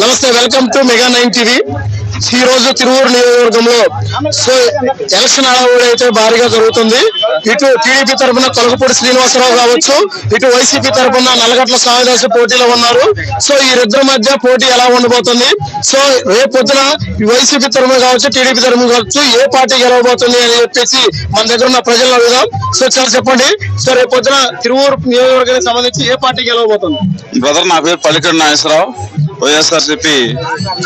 నమస్తే welcome to mega nine TV. ఈ రోజు తిరువూరు నియోజకవర్గంలో సో ఎలక్షన్ హడావుడి అయితే భారీగా జరుగుతుంది. ఇటు టీడీపీ తరఫున కొలగపూడి శ్రీనివాసరావు కావచ్చు ఇటు వైసీపీ తరఫున నల్లగట్ల స్వామిదాస్ పోటీలో ఉన్నారు. సో ఈ ఇద్దరి మధ్య పోటీ ఎలా ఉండబోతుంది? సో రేపు పొద్దున ఈ వైసీపీ తరఫున కావచ్చు టీడీపీ తరఫున కావచ్చు ఏ పార్టీ గెలవబోతుంది అని చెప్పేసి మన దగ్గర ఉన్న ప్రజలను అడుగుదాం. సో చాలా చెప్పండి. సో రేపు పొద్దున తిరువూరు నియోజకవర్గానికి సంబంధించి ఏ పార్టీ గెలవబోతుంది? బ్రదర్ నా పేరు పల్లికడి నాగేశ్వరరావు. వైఎస్ఆర్సిపి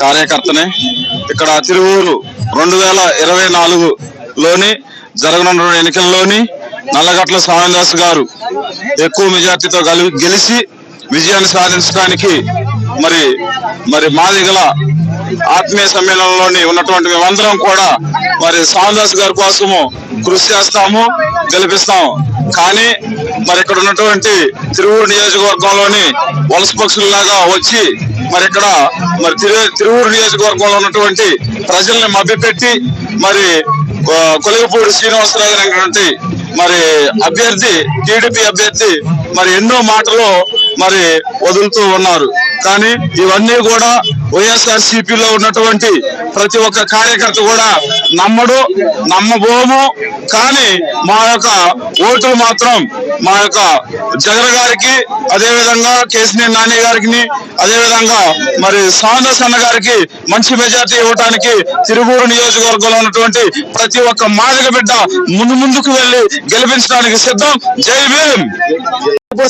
కార్యకర్తనే ఇక్కడ తిరువూరు రెండు వేల ఇరవై నాలుగు లోని జరగనున్న ఎన్నికల్లోని నల్లగట్ల స్వామిదాస్ గారు ఎక్కువ మెజార్టీతో గెలిచి విజయాన్ని సాధించడానికి మరి మరి మాదిగల ఆత్మీయ సమ్మేళనంలోని ఉన్నటువంటి మేమందరం కూడా మరి స్వామిదాస్ గారి కోసము కృషి చేస్తాము గెలిపిస్తాము. కానీ మరి ఇక్కడ ఉన్నటువంటి తిరువూరు నియోజకవర్గంలోని వలస పక్షుల్లాగా వచ్చి మరి ఇక్కడ మరి తిరు తిరువూరు నియోజకవర్గంలో ఉన్నటువంటి ప్రజల్ని మభ్యపెట్టి మరి ఆ, కొలిగపూడి శ్రీనివాసరావు అనేటువంటి మరి అభ్యర్థి టీడీపీ అభ్యర్థి మరి ఎన్నో మాటలు మరి వదులుతూ ఉన్నారు. కానీ ఇవన్నీ కూడా వైఎస్ఆర్ సిపిలో ఉన్నటువంటి ప్రతి ఒక్క కార్యకర్త కూడా నమ్మడు నమ్మబోము. కానీ మా యొక్క ఓటులు మాత్రం మా యొక్క జగన్ గారికి అదేవిధంగా కేసినేని నాని గారికి అదేవిధంగా మరి సాందస్ అన్న గారికి మంచి మెజార్టీ ఇవ్వడానికి తిరువూరు నియోజకవర్గంలో ఉన్నటువంటి ప్రతి ఒక్క మాదిగ బిడ్డ ముందు ముందుకు వెళ్ళి గెలిపించడానికి సిద్ధం. జై భీమ్!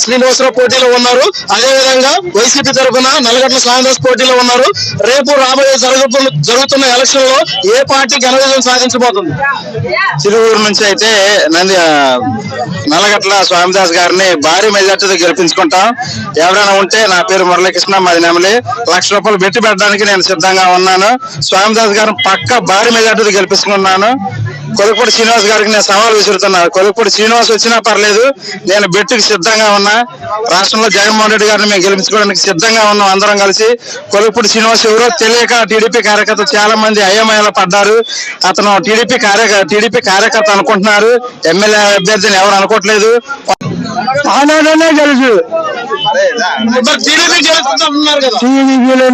శ్రీనివాసరావు పోటీలో ఉన్నారు. అదే విధంగా వైసీపీ తరఫున నల్లగట్ల స్వామిదాస్ పోటీలో ఉన్నారు. రేపు రాబోయే జరుగుతున్న జరుగుతున్న ఎలక్షన్లో ఏ పార్టీ ఘన విజయం సాధించబోతుంది? తిరువూరు నుంచి అయితే నంది నల్లగట్ల స్వామిదాస్ గారిని భారీ మెజార్టీతో గెలిపించుకుంటాం. ఎవరైనా ఉంటే నా పేరు మురళీకృష్ణ మాది నెమలి. లక్ష రూపాయలు పెట్టి పెట్టడానికి నేను సిద్ధంగా ఉన్నాను. స్వామిదాస్ గారిని పక్క భారీ మెజార్టీతో గెలిపించుకున్నాను. కొలుపూడి శ్రీనివాస్ గారికి నేను సవాల్ విసురుతున్నాను కొలుపూడి శ్రీనివాస్ వచ్చినా పర్లేదు నేను బెట్టుకి సిద్ధంగా ఉన్నా. రాష్ట్రంలో జగన్మోహన్ రెడ్డి గారిని మేము గెలిపించుకోవడానికి సిద్ధంగా ఉన్నాం అందరం కలిసి. కొలుపూడి శ్రీనివాస్ ఎవరో తెలియక టీడీపీ కార్యకర్త చాలా మంది అయోమయంలో పడ్డారు. అతను టీడీపీ కార్య టీడీపీ కార్యకర్త అనుకుంటున్నారు. ఎమ్మెల్యే అభ్యర్థిని ఎవరు అనుకోవట్లేదు. ఆనాడనే తెలుసు మరి టీడీపీ గెలుస్తుంటున్నారు కదా. టీడీపీలో